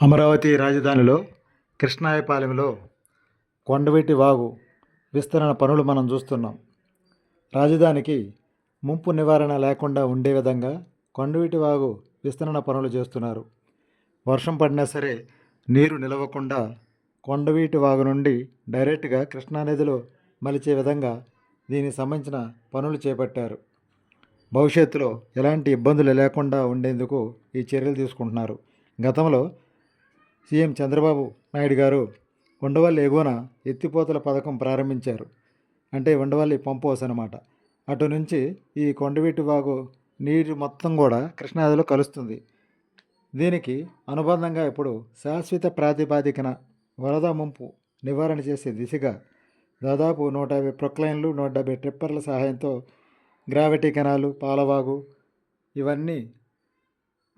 అమరావతి రాజధానిలో కృష్ణాయపాలెంలో కొండవీటి వాగు విస్తరణ పనులు మనం చూస్తున్నాం. రాజధానికి ముంపు నివారణ లేకుండా ఉండే విధంగా కొండవీటి వాగు విస్తరణ పనులు చేస్తున్నారు. వర్షం పడినా సరే నీరు నిలవకుండా కొండవీటి వాగు నుండి డైరెక్ట్గా కృష్ణానదిలో మలిచే విధంగా దీనికి సంబంధించిన పనులు చేపట్టారు. భవిష్యత్తులో ఎలాంటి ఇబ్బందులు లేకుండా ఉండేందుకు ఈ చర్యలు తీసుకుంటున్నారు. గతంలో సీఎం చంద్రబాబు నాయుడు గారు ఉండవల్లి ఎగువన ఎత్తిపోతల పథకం ప్రారంభించారు. అంటే ఉండవల్లి పంప్ హౌస్ అనమాట అటు నుంచి ఈ కొండవీటి వాగు నీరు మొత్తం కూడా కృష్ణానదిలో కలుస్తుంది. దీనికి అనుబంధంగా ఇప్పుడు శాశ్వత ప్రాతిపాదికన వరద ముంపు నివారణ చేసే దిశగా దాదాపు నూట యాభై ప్రొక్లైన్లు నూట డెబ్బై ట్రిప్పర్ల సహాయంతో గ్రావిటీ కెనాలు పాలవాగు ఇవన్నీ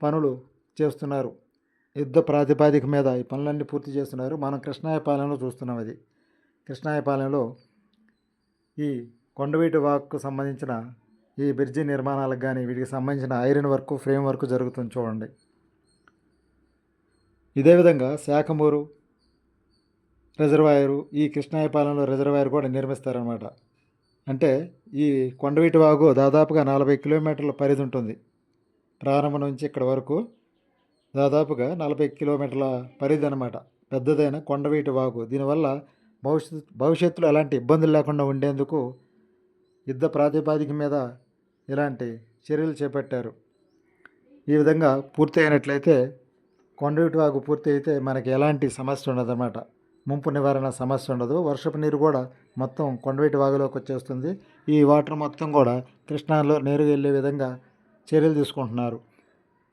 పనులు చేస్తున్నారు. యుద్ధ ప్రాతిపాదిక మీద ఈ పనులన్నీ పూర్తి చేస్తున్నారు. మనం కృష్ణాయపాలెంలో చూస్తున్నాం అది. కృష్ణాయపాలెంలో ఈ కొండవీటి వాక్కు సంబంధించిన ఈ బ్రిడ్జి నిర్మాణాలకు కానీ వీటికి సంబంధించిన ఐరన్ వర్క్ ఫ్రేమ్ వర్క్ జరుగుతుంది చూడండి. ఇదే విధంగా శాఖమూరు రిజర్వాయరు ఈ కృష్ణాయపాలెంలో రిజర్వాయర్ కూడా నిర్మిస్తారనమాట అంటే ఈ కొండవీటి వాగు దాదాపుగా నలభై కిలోమీటర్ల పరిధి ఉంటుంది. ప్రారంభం నుంచి ఇక్కడ వరకు దాదాపుగా నలభై కిలోమీటర్ల పరిధి అనమాట పెద్దదైన కొండవీటి వాగు. దీనివల్ల భవిష్యత్ భవిష్యత్తులో ఎలాంటి ఇబ్బందులు లేకుండా ఉండేందుకు యుద్ధ ప్రాతిపాదిక మీద ఇలాంటి చర్యలు చేపట్టారు. ఈ విధంగా పూర్తి అయినట్లయితే కొండవీటి వాగు పూర్తి అయితే మనకి ఎలాంటి సమస్య ఉండదన్నమాట. ముంపు నివారణ సమస్య ఉండదు. వర్షపు నీరు కూడా మొత్తం కొండవీటి వాగులోకి వచ్చేస్తుంది. ఈ వాటర్ మొత్తం కూడా కృష్ణాలో నేరుగా వెళ్ళే విధంగా చర్యలు తీసుకుంటున్నారు.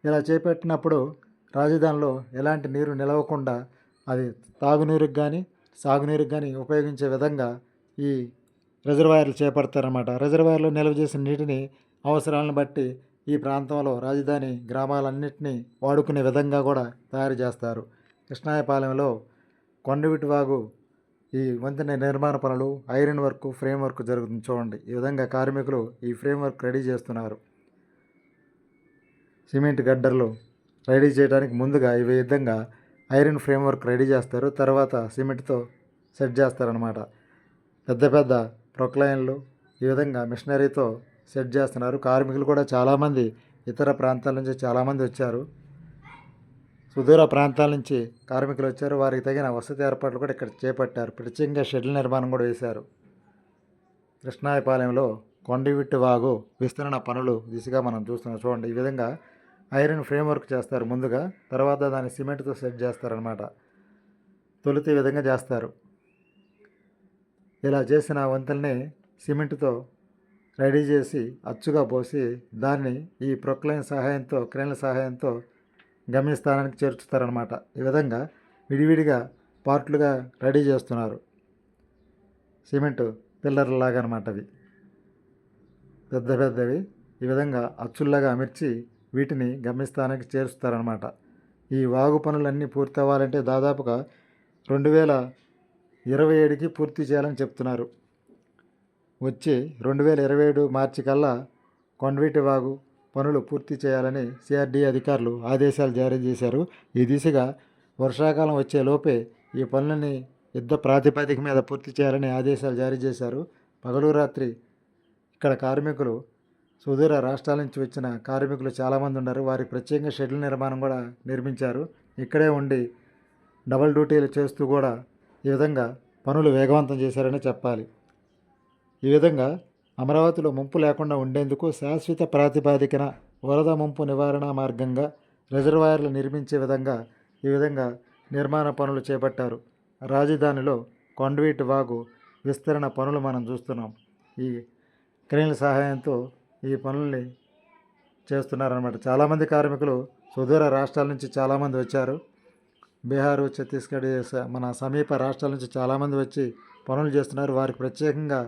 ఇలా చేపట్టినప్పుడు రాజధానిలో ఎలాంటి నీరు నిలవకుండా అది తాగునీరుకి కానీ సాగునీరుకి కానీ ఉపయోగించే విధంగా ఈ రిజర్వాయర్లు చేపడతారన్నమాట. రిజర్వాయర్లో నిల్వ చేసిన నీటిని అవసరాలను బట్టి ఈ ప్రాంతంలో రాజధాని గ్రామాలన్నింటినీ వాడుకునే విధంగా కూడా తయారు చేస్తారు. కృష్ణాయపాలెంలో కొండవిటివాగు ఈ వంతెన నిర్మాణ పనులు ఐరన్ వర్క్ ఫ్రేమ్ వర్క్ జరుగుతుంది చూడండి. ఈ విధంగా కార్మికులు ఈ ఫ్రేమ్ వర్క్ రెడీ చేస్తున్నారు. సిమెంట్ గడ్డర్లు రెడీ చేయడానికి ముందుగా ఈ విధంగా ఐరన్ ఫ్రేమ్వర్క్ రెడీ చేస్తారు. తర్వాత సిమెంట్తో సెట్ చేస్తారనమాట పెద్ద పెద్ద ప్రొక్లైన్లు ఈ విధంగా మిషనరీతో సెట్ చేస్తున్నారు. కార్మికులు కూడా చాలామంది ఇతర ప్రాంతాల నుంచి చాలామంది వచ్చారు. సుదూర ప్రాంతాల నుంచి కార్మికులు వచ్చారు. వారికి తగిన వసతి ఏర్పాట్లు కూడా ఇక్కడ చేపట్టారు. ప్రత్యేకంగా షెడ్ల నిర్మాణం కూడా వేశారు. కృష్ణాయపాలెంలో కొండవిట్టు వాగు విస్తరణ పనులు దిశగా మనం చూస్తున్నాం. చూడండి ఈ విధంగా ఐరన్ ఫ్రేమ్వర్క్ చేస్తారు ముందుగా తర్వాత దాన్ని సిమెంట్తో సెట్ చేస్తారనమాట తొలుత ఈ విధంగా చేస్తారు. ఇలా చేసిన వంతెల్ని సిమెంట్తో రెడీ చేసి అచ్చుగా పోసి దాన్ని ఈ ప్రొక్లైన్ సహాయంతో క్రేన్ల సహాయంతో గమ్యస్థానానికి చేర్చుతారనమాట ఈ విధంగా విడివిడిగా పార్ట్లుగా రెడీ చేస్తున్నారు. సిమెంట్ పిల్లర్లాగా అనమాట అవి. పెద్ద పెద్దవి. ఈ విధంగా అచ్చుల్లాగా అమర్చి వీటిని గమ్యస్థానానికి చేరుస్తారనమాట ఈ వాగు పనులన్నీ పూర్తి అవ్వాలంటే దాదాపుగా రెండు వేల ఇరవై ఏడుకి పూర్తి చేయాలని చెప్తున్నారు. వచ్చి రెండు వేల ఇరవై ఏడు మార్చి కల్లా కొండవీటి వాగు పనులు పూర్తి చేయాలని సిఆర్డీ అధికారులు ఆదేశాలు జారీ చేశారు. ఈ దిశగా వర్షాకాలం వచ్చే లోపే ఈ పనులని యుద్ధ ప్రాతిపదిక మీద పూర్తి చేయాలని ఆదేశాలు జారీ చేశారు. పగలు రాత్రి ఇక్కడ కార్మికులు సుదూర రాష్ట్రాల నుంచి వచ్చిన కార్మికులు చాలామంది ఉన్నారు. వారికి ప్రత్యేకంగా షెడ్యూల్ నిర్మాణం కూడా నిర్మించారు. ఇక్కడే ఉండి డబల్ డ్యూటీలు చేస్తూ కూడా ఈ విధంగా పనులు వేగవంతం చేశారని చెప్పాలి. ఈ విధంగా అమరావతిలో ముంపు లేకుండా ఉండేందుకు శాశ్వత ప్రాతిపాదికన వరద ముంపు నివారణ మార్గంగా రిజర్వాయర్లు నిర్మించే విధంగా ఈ విధంగా నిర్మాణ పనులు చేపట్టారు. రాజధానిలో కొండవీటి వాగు విస్తరణ పనులు మనం చూస్తున్నాం. ఈ క్రేన్ల సహాయంతో ఈ పనుల్ని చేస్తున్నారనమాట చాలామంది కార్మికులు సుదూర రాష్ట్రాల నుంచి చాలామంది వచ్చారు. బీహారు ఛత్తీస్గఢ్ మన సమీప రాష్ట్రాల నుంచి చాలామంది వచ్చి పనులు చేస్తున్నారు. వారికి ప్రత్యేకంగా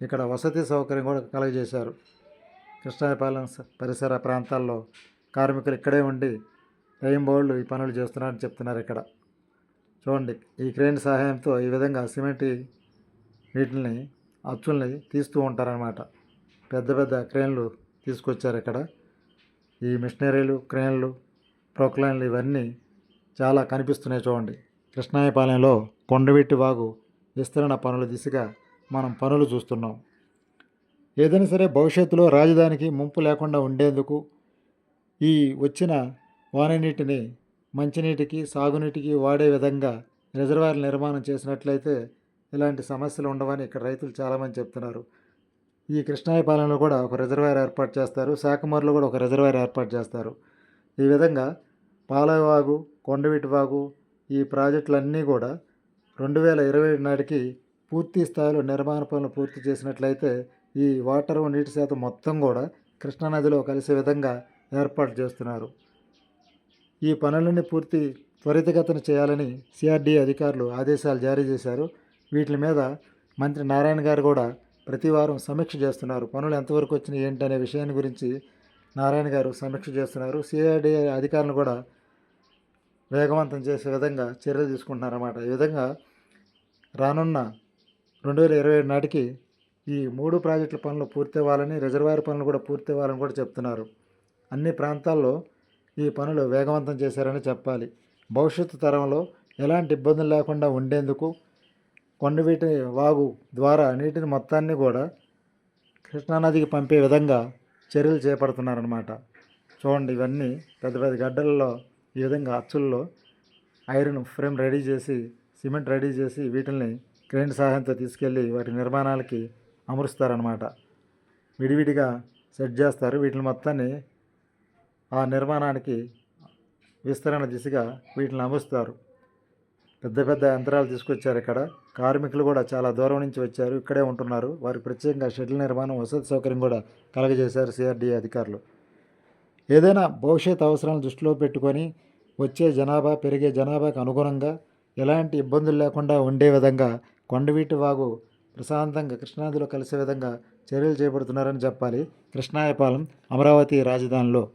ఇక్కడ వసతి సౌకర్యం కూడా కలగజేశారు. కృష్ణాయపాలెం పరిసర ప్రాంతాల్లో కార్మికులు ఇక్కడే ఉండి రెయింబోళ్ళు ఈ పనులు చేస్తున్నారని చెప్తున్నారు ఇక్కడ. చూడండి ఈ క్రేన్ సహాయంతో ఈ విధంగా సిమెంట్ వీటిని అచ్చుల్ని తీస్తూ ఉంటారనమాట పెద్ద పెద్ద క్రేన్లు తీసుకొచ్చారు ఇక్కడ. ఈ మిషనరీలు క్రేన్లు ప్రొక్లైన్లు ఇవన్నీ చాలా కనిపిస్తున్నాయి చూడండి. కృష్ణాయపాలెంలో కొండవీటి వాగు విస్తరణ పనుల దిశగా మనం పనులు చూస్తున్నాం. ఏదైనా సరే భవిష్యత్తులో రాజధానికి ముంపు లేకుండా ఉండేందుకు ఈ వచ్చిన వాననీటిని మంచినీటికి సాగునీటికి వాడే విధంగా రిజర్వాయర్ నిర్మాణం చేసినట్లయితే ఇలాంటి సమస్యలు ఉండవని ఇక్కడ రైతులు చాలామంది చెప్తున్నారు. ఈ కృష్ణాయపాలెంలో కూడా ఒక రిజర్వాయర్ ఏర్పాటు చేస్తారు. శాఖమూరులో కూడా ఒక రిజర్వాయర్ ఏర్పాటు చేస్తారు. ఈ విధంగా పాలవాగు కొండవీటి వాగు ఈ ప్రాజెక్టులన్నీ కూడా రెండు వేల ఇరవై నాటికి పూర్తి స్థాయిలో నిర్మాణ పనులు పూర్తి చేసినట్లయితే ఈ వాటర్ నీటి శాతం మొత్తం కూడా కృష్ణానదిలో కలిసే విధంగా ఏర్పాటు చేస్తున్నారు. ఈ పనులన్నీ పూర్తి త్వరితగతిన చేయాలని సిఆర్డీఏ అధికారులు ఆదేశాలు జారీ చేశారు. వీటి మీద మంత్రి నారాయణ గారు కూడా ప్రతి వారం సమీక్ష చేస్తున్నారు. పనులు ఎంతవరకు వచ్చినాయి ఏంటి అనే విషయాన్ని గురించి నారాయణ గారు సమీక్ష చేస్తున్నారు. సిఐడి అధికారులు కూడా వేగవంతం చేసే విధంగా చర్యలు తీసుకుంటున్నారన్నమాట. ఈ విధంగా రానున్న రెండు వేల ఇరవై ఏడు నాటికి ఈ మూడు ప్రాజెక్టుల పనులు పూర్తి అవ్వాలని రిజర్వాయర్ పనులు కూడా పూర్తి అవ్వాలని కూడా చెప్తున్నారు. అన్ని ప్రాంతాల్లో ఈ పనులు వేగవంతం చేశారని చెప్పాలి. భవిష్యత్తు తరంలో ఎలాంటి ఇబ్బందులు లేకుండా ఉండేందుకు కొండవీటి వాగు ద్వారా నీటిని మొత్తాన్ని కూడా కృష్ణానదికి పంపే విధంగా చర్యలు చేపడుతున్నారన్నమాట. చూడండి ఇవన్నీ పెద్ద పెద్ద గడ్డలలో ఈ విధంగా అచ్చుల్లో ఐరన్ ఫ్రేమ్ రెడీ చేసి సిమెంట్ రెడీ చేసి వీటిని క్రేన్ సహాయంతో తీసుకెళ్ళి వాటి నిర్మాణాలకి అమరుస్తారనమాట విడివిడిగా సెట్ చేస్తారు. వీటిని మొత్తాన్ని ఆ నిర్మాణానికి విస్తరణ దిశగా వీటిని అమరుస్తారు. పెద్ద పెద్ద యంత్రాలు తీసుకొచ్చారు ఇక్కడ. కార్మికులు కూడా చాలా దూరం నుంచి వచ్చారు ఇక్కడే ఉంటున్నారు. వారికి ప్రత్యేకంగా షెడ్ల నిర్మాణం వసతి సౌకర్యం కూడా కలగజేశారు సిఆర్డీఏ అధికారులు. ఏదైనా భవిష్యత్ అవసరాలను దృష్టిలో పెట్టుకొని వచ్చే జనాభా పెరిగే జనాభాకు అనుగుణంగా ఎలాంటి ఇబ్బందులు లేకుండా ఉండే విధంగా కొండవీటి వాగు ప్రశాంతంగా కృష్ణానదిలో కలిసే విధంగా చర్యలు చేపడుతున్నారని చెప్పాలి. కృష్ణాయపాలెం అమరావతి రాజధానిలో.